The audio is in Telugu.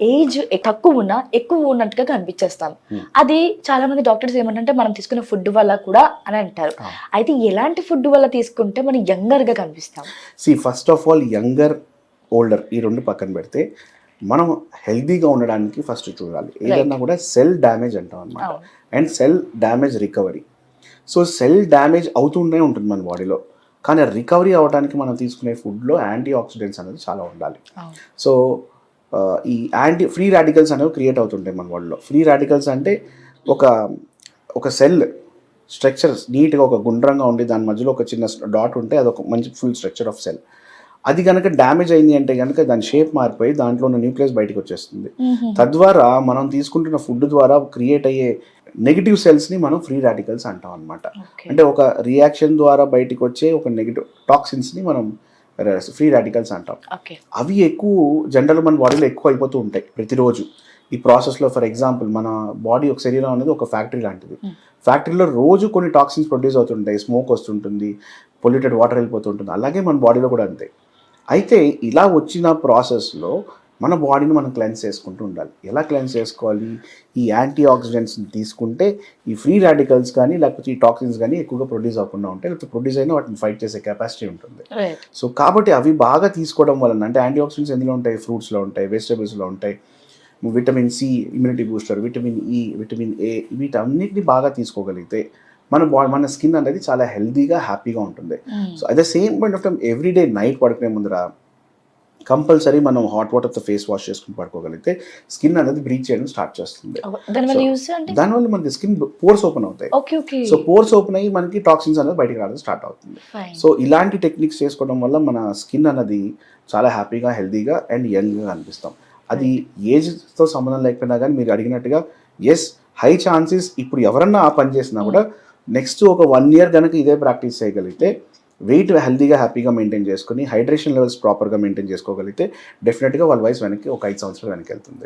ఏజ్ తక్కువ ఉన్నా ఎక్కువ ఉన్నట్టుగా కనిపించేస్తాం. Hmm. అది చాలా మంది డాక్టర్స్ ఏమంటే మనం తీసుకునే ఫుడ్ వల్ల కూడా అని అంటారు. అయితే ఎలాంటి ఫుడ్ వల్ల తీసుకుంటే మనం యంగర్గా కనిపిస్తాం? See first of all younger older ఈ రెండు పక్కన పెడితే మనం హెల్దీగా ఉండడానికి ఫస్ట్ చూడాలి. ఏదన్నా కూడా సెల్ డ్యామేజ్ అంటాం అనమాట. And cell damage recovery. So cell damage అవుతూనే ఉంటుంది మన బాడీలో. కానీ రికవరీ అవ్వడానికి మనం తీసుకునే ఫుడ్లో యాంటీ ఆక్సిడెంట్స్ అనేది చాలా ఉండాలి. సో ఈ యాంటీ ఫ్రీ రాడికల్స్ అనేవి క్రియేట్ అవుతుంటాయి మన బాడీలో ఫ్రీ రాడికల్స్ అంటే ఒక ఒక సెల్ స్ట్రక్చర్ నీట్గా ఒక గుండ్రంగా ఉండి దాని మధ్యలో ఒక చిన్న డాట్ ఉంటే అది ఒక మంచి ఫుల్ స్ట్రక్చర్ ఆఫ్ సెల్ అది కనుక డ్యామేజ్ అయింది అంటే కనుక దాని షేప్ మారిపోయి దాంట్లో ఉన్న న్యూక్లియస్ బయటకు వచ్చేస్తుంది. తద్వారా మనం తీసుకుంటున్న ఫుడ్ ద్వారా క్రియేట్ అయ్యే నెగిటివ్ సెల్స్ని మనం ఫ్రీ రాడికల్స్ అంటాం అనమాట. అంటే ఒక రియాక్షన్ ద్వారా బయటకు వచ్చే ఒక నెగిటివ్ టాక్సిన్స్ని మనం ఫ్రీ రాడికల్స్ అంటాం. అవి ఎక్కువ జనరల్ మన బాడీలో ఎక్కువ అయిపోతూ ఉంటాయి ప్రతిరోజు. ఈ ప్రాసెస్లో ఫర్ ఎగ్జాంపుల్ మన బాడీ ఒక శరీరం అనేది ఒక ఫ్యాక్టరీ లాంటిది. Hmm. ఫ్యాక్టరీలో రోజు కొన్ని టాక్సిన్స్ ప్రొడ్యూస్ అవుతుంటాయి. స్మోక్ వస్తుంటుంది పొల్యూటెడ్ వాటర్ వెళ్ళిపోతుంటుంది. అలాగే మన బాడీలో కూడా అంతే. అయితే ఇలా వచ్చిన ప్రాసెస్లో మన బాడీని మనం క్లెన్స్ చేసుకుంటూ ఉండాలి. ఎలా క్లెన్స్ చేసుకోవాలి? ఈ యాంటీ ఆక్సిడెంట్స్ని తీసుకుంటే ఈ ఫ్రీ రాడికల్స్ కానీ లేకపోతే ఈ టాక్సిన్స్ కానీ ఎక్కువగా ప్రొడ్యూస్ అవ్వకుండా ఉంటాయి. లేకపోతే ప్రొడ్యూస్ అయినా వాటిని ఫైట్ చేసే కెపాసిటీ ఉంటుంది. సో కాబట్టి అవి బాగా తీసుకోవడం వలన అంటే యాంటీ ఆక్సిడెంట్స్ ఎందులో ఉంటాయి? ఫ్రూట్స్లో ఉంటాయి వెజిటబుల్స్లో ఉంటాయి. Vitamin C immunity booster vitamin E vitamin A వీటన్నిటిని బాగా తీసుకోగలిగితే మన బాడీ మన స్కిన్ అనేది చాలా హెల్తీగా హ్యాపీగా ఉంటుంది. So at the same point of time everyday night పడుకునే ముందర కంపల్సరీ మనం హాట్ వాటర్తో ఫేస్ వాష్ చేసుకుని పడుకోగలిగితే స్కిన్ అనేది బ్రీచ్ చేయడం స్టార్ట్ చేస్తుంది. దానివల్ల మనకి స్కిన్ పోర్స్ ఓపెన్ అవుతాయి. సో పోర్స్ ఓపెన్ అయ్యి మనకి టాక్సిన్స్ అనేది బయటకు రావడం స్టార్ట్ అవుతుంది. సో ఇలాంటి టెక్నిక్స్ చేసుకోవడం వల్ల మన స్కిన్ అన్నది చాలా హ్యాపీగా హెల్తీగా అండ్ యంగ్గా కనిపిస్తాం అది ఏజ్తో సంబంధం లేకపోయినా కానీ మీరు అడిగినట్టుగా ఎస్ హై ఛాన్సెస్ ఇప్పుడు ఎవరన్నా ఆ పని చేసినా కూడా నెక్స్ట్ ఒక వన్ ఇయర్ కనుక ఇదే ప్రాక్టీస్ చేయగలిగితే వెయిట్ హెల్దీగా హ్యాపీగా మెయింటైన్ చేసుకుని హైడ్రేషన్ లెవెల్స్ ప్రాపర్గా మెయింటైన్ చేసుకోగలిగితే డెఫినెట్గా వాళ్ళ వయసు వెనక్కి ఒక ఐదు సంవత్సరాలు వెనక్కి వెళ్తుంది.